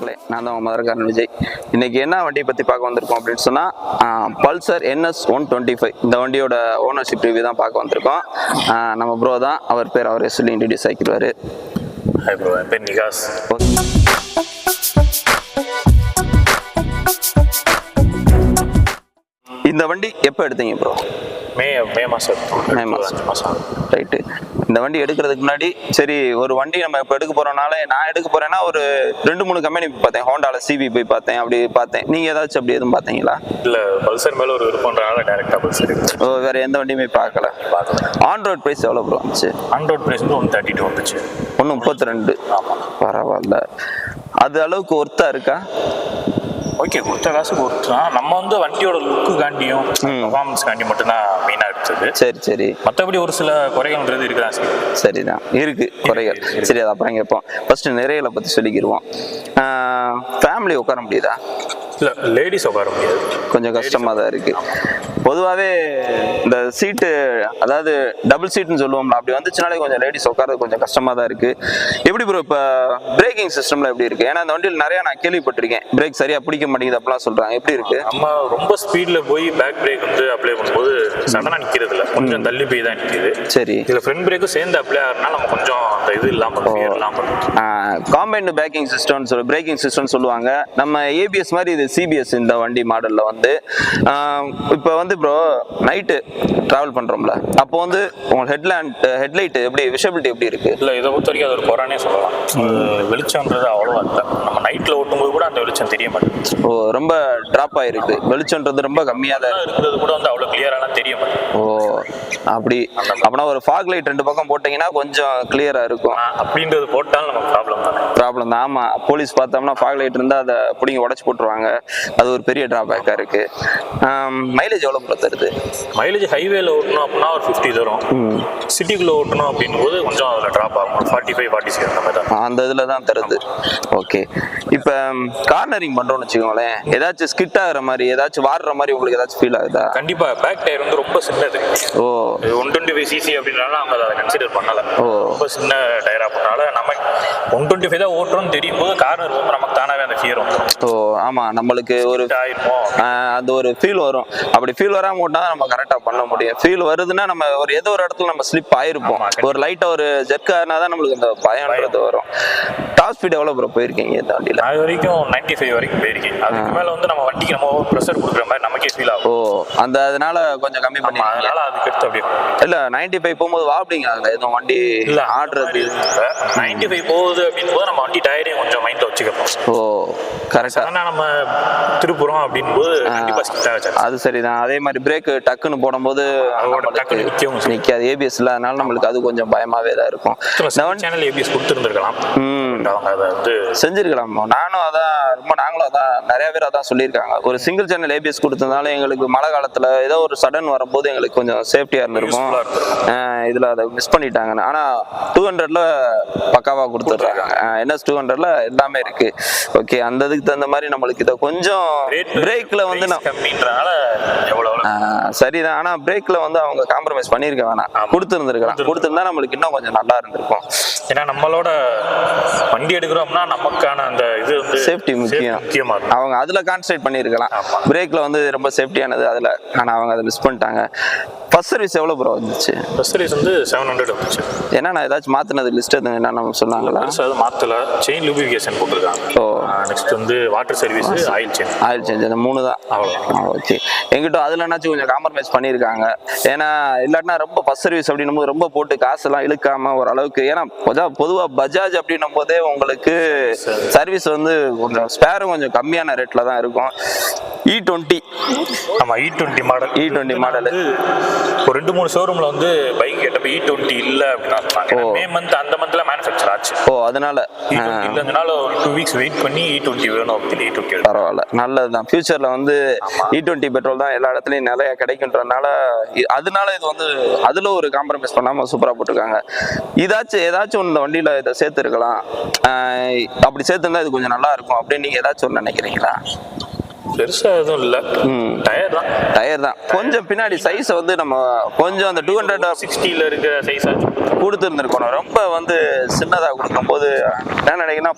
மக்களே நான் தான் உங்க மதுரக்காரன் விஜய். இன்னைக்கு என்ன வண்டியை பற்றி பார்க்க வந்திருக்கோம் அப்படின்னு சொன்னால் Pulsar NS one twenty five. இந்த வண்டியோட ஓனர்ஷிப் ரிவ்யூ தான் பார்க்க வந்திருக்கோம். நம்ம ப்ரோ தான். அவர் பேர் அவரே சொல்லி இன்ட்ரடியூஸ் ஆக்கிடுவார். Hi bro Nikas. இந்த வண்டி எப்போ எடுத்தீங்க ப்ரோ மே மே மாதம் மே மாதம் ரைட்டு இந்த வண்டி எடுக்கிறதுக்கு முன்னாடி சரி ஒரு வண்டி நம்ம இப்போ எடுக்க போகிறோம்னால நான் எடுக்க போகிறேன்னா ஒரு ரெண்டு மூணு கம்பெனி பார்த்தேன். ஹோண்டாவில் சிபி போய் பார்த்தேன் அப்படி பார்த்தேன். நீங்கள் ஏதாச்சும் அப்படி எதுவும் பார்த்தீங்களா? இல்லை பல்சர் மேலே ஒரு விருப்பம்ன்றனால டேரெக்டாக பல்சர். ஓ வேறு எந்த வண்டியுமே பார்க்கல. பார்க்கலாம் ஆன் ரோட் ப்ரைஸ் எவ்வளோ ப்ரோ வந்துச்சு? ஆண்ட்ராய்ட் ப்ரைஸ் வந்து ஒன் தேர்ட்டி டூ வந்துச்சு. ஒன்று முப்பத்தி ரெண்டு. பரவாயில்ல. அது அளவுக்கு ஒர்த்தா இருக்கா? ஓகே கொடுத்த காசு கொடுத்துலாம் நம்ம வந்து வண்டியோட லுக்கு காண்டியும் பர்ஃபார்மன்ஸ் காண்டி மட்டும்தான் மெயினாக எடுத்தது. சரி சரி. மற்றபடி ஒரு சில குறைகள்ன்றது இருக்குதான் சரி. சரிதான். இருக்கு குறைகள். சரி அது அப்புறம் கேட்போம். ஃபர்ஸ்ட் நிறைகளை பற்றி சொல்லிக்கிடுவோம் ஃபேமிலி உட்கார முடியுதா? இல்லை லேடிஸ் உட்கார முடியாது. கொஞ்சம் கஷ்டமாக தான் இருக்கு. பொதுவாகவே இந்த சீட்டு அதாவது டபுள் சீட்னு சொல்லுவோம்ல அப்படி வந்துச்சுனாலே கொஞ்சம் லேடிஸ் உட்காரது கொஞ்சம் கஷ்டமாக தான் இருக்கு. எப்படி ப்ரோ இப்போ பிரேக்கிங் சிஸ்டம்ல எப்படி இருக்கு? ஏன்னா இந்த வண்டியில் நிறைய நான் கேள்விப்பட்டிருக்கேன். பிரேக் சரியா பிடிக்க மாட்டேங்குது அப்படிலாம் சொல்றாங்க. எப்படி இருக்கு? நம்ம ரொம்ப ஸ்பீடில் போய் பேக் பிரேக் வந்து அப்ளை பண்ணும்போது சடனாக நிற்கிறது இல்லை கொஞ்சம் தள்ளி போய் தான் நிற்கிது சரி. இதில் ஃப்ரண்ட் பிரேக்கும் சேர்ந்து அப்ளை ஆகிறதுனால நம்ம கொஞ்சம் அந்த இது இல்லாமல் ஃபியர் இல்லாமல் காம்பைன்டு பேக்கிங் சிஸ்டம்னு சொல்லி பிரேக்கிங் சிஸ்டம்னு சொல்லுவாங்க. நம்ம ஏபிஎஸ் மாதிரி இது சிபிஎஸ் இந்த வண்டி மாடலில் வந்து இப்போ வந்து ப்ரோ நைட்டு ட்ராவல் பண்ணுறோம்ல அப்போ வந்து உங்களுக்கு ஹெட்லாண்ட் ஹெட்லைட் எப்படி விஷபிலிட்டி எப்படி இருக்கு? இல்லை இதை பொறுத்த வரைக்கும் அது ஒரு குறானே சொல்லலாம். வெளிச்சம்ன்றது அவ்வளோவா இல்லை நம்ம கூட அந்த வெளிச்சம் தெரிய மாட்டேங்குது. ஓ ரொம்ப ட்ராப் ஆயிருக்கு. வெளிச்சம்ன்றது ரொம்ப கம்மியாக தான் இருக்கு. இருக்கிறது கூட வந்து அவ்வளோ கிளியராலாம் தெரிய மாட்டேங்குது. ஓ அப்படி அப்படின்னா ஒரு ஃபாக் லைட் ரெண்டு பக்கம் போட்டிங்கன்னா கொஞ்சம் கிளியராக இருக்கும். அப்படின்றது போட்டாலும் நமக்கு ப்ராப்ளம் தானே. ப்ராப்ளம் தான். ஆமாம் போலீஸ் பார்த்தோம்னா ஃபாக் லைட் இருந்தால் அதை பிடிங்கி உடச்சி போட்டுருவாங்க. அது ஒரு பெரிய ட்ராபேக்காக இருக்கு. மைலேஜ் எவ்வளோ தருது? மைலேஜ் ஹைவேல ஓட்டணும் அப்படின்னா ஒரு ஃபிஃப்டி தரும். சிட்டிக்குள்ளே ஓட்டணும் அப்படின்னும் போது கொஞ்சம் அதில் ட்ராப் ஆகும். ஃபார்ட்டி ஃபைவ் ஃபார்ட்டி சிக்ஸ் அந்த மாதிரி தான். அந்த இதில் தான் தருது ஓகே இப்போ கார்னரிங் பண்ணுறோம்னு வச்சுக்கோங்களேன். ஏதாச்சும் ஸ்கிட் ஆகுற மாதிரி ஏதாச்சும் வாடுற மாதிரி உங்களுக்கு ஏதாச்சும் ஃபீல் ஆகுதா? கண்டிப்பாக பேக் டயர் வந்து ரொம்ப சின்னது ஓ. ஒன் டுவெண்ட்டி ஃபைவ் சிசி அப்படின்னால அவங்க அதை கன்சிடர் பண்ணல. ஓ. ரொம்ப சின்ன டயராக பண்ணால நம்ம ஒன் டுவெண்ட்டி ஃபைவ் தான் ஓட்டுறோம்னு தெரியும் போது கார்னர் போகும்போது நமக்கு தானாகவே அந்த ஃபியர் வந்துடும் ஓ ஆமாம் நம்மளுக்கு ஒரு ஆயிருமோ அந்த ஒரு ஃபீல் வரும். அப்படி ஃபீல் வராம ஓட்டா நம்ம கரெக்டாக பண்ண முடியும். ஃபீல் வருதுன்னா நம்ம ஒரு ஏதோ ஒரு இடத்துல நம்ம ஸ்லிப் ஆயிருப்போம். ஆமா, கண்டிப்பா. ஒரு லைட்டாக ஒரு ஜெர்க் ஆனா தான் நம்மளுக்கு அந்த பயம்ன்றது வரும். டாப் ஸ்பீட் எவ்வளோ ப்ரோ போயிருக்கீங்க இந்த வண்டியில்? இது வரைக்கும் நைன்டி ஃபைவ் வரைக்கும் போயிருக்கேன். அதுக்கு மேலே வந்து நம்ம வண்டிக்கு நம்ம ப்ரெஷர் கொடுக்குற மாதிரி நமக்கே ஃபீல் ஆகும். ஓ அந்த அதனால கொஞ்சம் கம்மி பண்ணி அதனால அதுக்கு எடுத்து அப்படியே இல்ல 95 ஃபைவ் போகும்போது வாப்பிடிங்க அதுல எதுவும் வண்டி இல்ல ஆடுறது. நைன்டி ஃபைவ் போகுது அப்படின்னு போது நம்ம வண்டி டயரையும் கொஞ்சம் மைண்ட்ல வச்சுக்கிறோம் ஓ கரெக்டா ஆனால் நம்ம திருப்புறோம் அப்படின் போது கண்டிப்பாக அது சரிதான். அதே மாதிரி பிரேக் டக்குன்னு போடும்போது அதோட டக்குனு நிற்கவும். நிக்காது. ஏபிஎஸ் இல்ல அதனால நம்மளுக்கு அது கொஞ்சம் பயமாவே தான் இருக்கும். சேனல் ஏபிஎஸ் கொடுத்துருந்துருக்கலாம். ம். அவங்க அதை வந்து செஞ்சிருக்கலாம்? நானும் அதான் ரொம்ப நாங்களும் அதான் நிறைய பேர் அதான் சொல்லியிருக்காங்க. ஒரு சிங்கிள் சேனல் ஏபிஎஸ் கொடுத்ததுனால எங்களுக்கு மழை காலத்துல ஏதோ ஒரு சடன் வரும்போது எங்களுக்கு கொஞ்சம் சேஃப்டியா இருந்திருக்கும். இதுல அதை மிஸ் பண்ணிட்டாங்கன்னு ஆனா டூ ஹண்ட்ரட்ல பக்காவா கொடுத்துட்றாங்க. என்எஸ் டூ ஹண்ட்ரட்ல எல்லாமே இருக்கு. ஓகே அந்த இதுக்கு தகுந்த மாதிரி நம்மளுக்கு இதை கொஞ்சம் பிரேக்ல வந்து சரிதான். ஆனா பிரேக்ல வந்து அவங்க காம்ப்ரமைஸ் பண்ணிருக்க வேணாம். கொடுத்துருந்துருக்கலாம். கொடுத்துருந்தா நம்மளுக்கு இன்னும் கொஞ்சம் நல்லா இருந்திருக்கும். ஏன்னா நம்மளோட வண்டி எடுக்கிறோம்னா நமக்கான அந்த இது வந்து Safety முக்கியம். அவங்க அதுல கான்சன்ட்ரேட் பண்ணிருக்கலாம் ஆமா. பிரேக்ல வந்து ரொம்ப சேஃப்டியானது அதுல. ஆனா அவங்க அதை மிஸ் பண்ணிட்டாங்க. ஃபர்ஸ்ட் சர்வீஸ் எவ்வளவு ப்ரோ வந்துச்சு? பஸ் சர்வீஸ் வந்து செவன் ஹண்ட்ரட் வந்துச்சு. ஏன்னா நான் ஏதாச்சும் மாத்தினது லிஸ்ட் எதுவும் என்ன சொன்னாங்களா? அது மாற்றல செயின் லூபிஃபிகேஷன் போட்டிருக்காங்க. ஓ. நெக்ஸ்ட் வந்து water service oil chain oil change அந்த மூணு தான். அவ்வளோ ஓகே எங்கிட்ட அதுல என்னாச்சும் கொஞ்சம் காம்ப்ரமைஸ் பண்ணியிருக்காங்க. ஏன்னா இல்லாட்டினா ரொம்ப ஃபர்ஸ்ட் சர்வீஸ் அப்படின்னும் போது ரொம்ப போட்டு காசெல்லாம் இழுக்காம ஓரளவுக்கு ஏன்னா பொதுவா- பொதுவா பஜாஜ் அப்படின்னும் போதே உங்களுக்கு சர்வீஸ் வந்து கொஞ்சம் ஸ்பேரும் கொஞ்சம் கம்மியான ரேட்ல தான் இருக்கும். இ டுவெண்ட்டி ஆமா இ டுவெண்ட்டி மாடல் E20 model. ஒரு ரெண்டு மூணு ஷோரூம்ல வந்து பைக் கேட்டப்ப இ டுவெண்ட்டி இல்ல அப்படின்னு மே மந்த் அந்த மந்த்ல மேனுஃபேக்சர் ஆச்சு. ஓ அதனால. இ டுவெண்ட்டி இல்லைங்கனால ஒரு டூ வீக்ஸ் வெயிட் பண்ணி இ டுவெண்ட்டி வேணும் அப்படின்னு இ டுவெண்ட்டி பரவாயில்ல. நல்லதுதான். ஃபியூச்சர்ல வந்து இ டுவெண்ட்டி பெட்ரோல் தான் எல்லா இடத்துலயும் நிறைய கிடைக்குன்றனால இ- அதனால இது வந்து அதுல ஒரு காம்ப்ரமைஸ் பண்ணாம சூப்பரா போட்டிருக்காங்க. இதாச்சும் ஏதாச்சும் இந்த வண்டியில இதை சேர்த்துருக்கலாம். அப்படி சேர்த்துருந்தா இது கொஞ்சம் நல்லா இருக்கும் அப்படின்னு நீங்க ஏதாச்சும் ஒன்று நினைக்கிறீங்களா? பெருசா எதுவும் இல்ல. டயர் தான். டயர் தான். கொஞ்சம் பின்னாடி சைஸ் வந்து நம்ம கொஞ்சம் அந்த டூ ஹண்ட்ரட் சிக்ஸ்டியில் இருக்கிற சைஸ் கொடுத்துருந்துருக்கணும் ரொம்ப வந்து சின்னதாக கொடுக்கும்போது என்ன நினைக்கிறேன்னா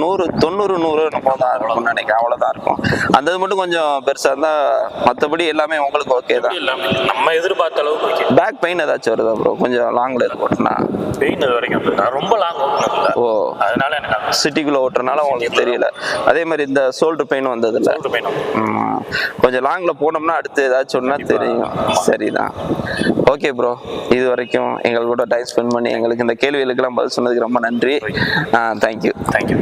நூறு தொண்ணூறு நூறு நம்ம தான் இருக்கும்னு நினைக்கிறேன். அவ்வளோதான் இருக்கும். அந்த இது மட்டும் கொஞ்சம் பெருசாக இருந்தால் மற்றபடி எல்லாமே உங்களுக்கு ஓகே தான். நம்ம எதிர்பார்த்த அளவுக்கு ஓகே பேக் பெயின் ஏதாச்சும் வருதா ப்ரோ கொஞ்சம் லாங்கில் இது போட்டுனா. பெயின் இது வரைக்கும் நான் ரொம்ப லாங் ஓ சிட்டிக்குள்ளே ஓட்டுறனால உங்களுக்கு தெரியல. அதே மாதிரி இந்த ஷோல்டர் பெயின் வந்ததில்ல. கொஞ்சம் லாங்கில் போனோம்னா அடுத்து ஏதாச்சும் ஒன்றா தெரியும். சரிதான். ஓகே ப்ரோ இது வரைக்கும் எங்கள் கூட டைம் ஸ்பெண்ட் பண்ணி எங்களுக்கு இந்த கேள்விகளுக்கெல்லாம் பதில் சொன்னதுக்கு ரொம்ப நன்றி. Thank you thank you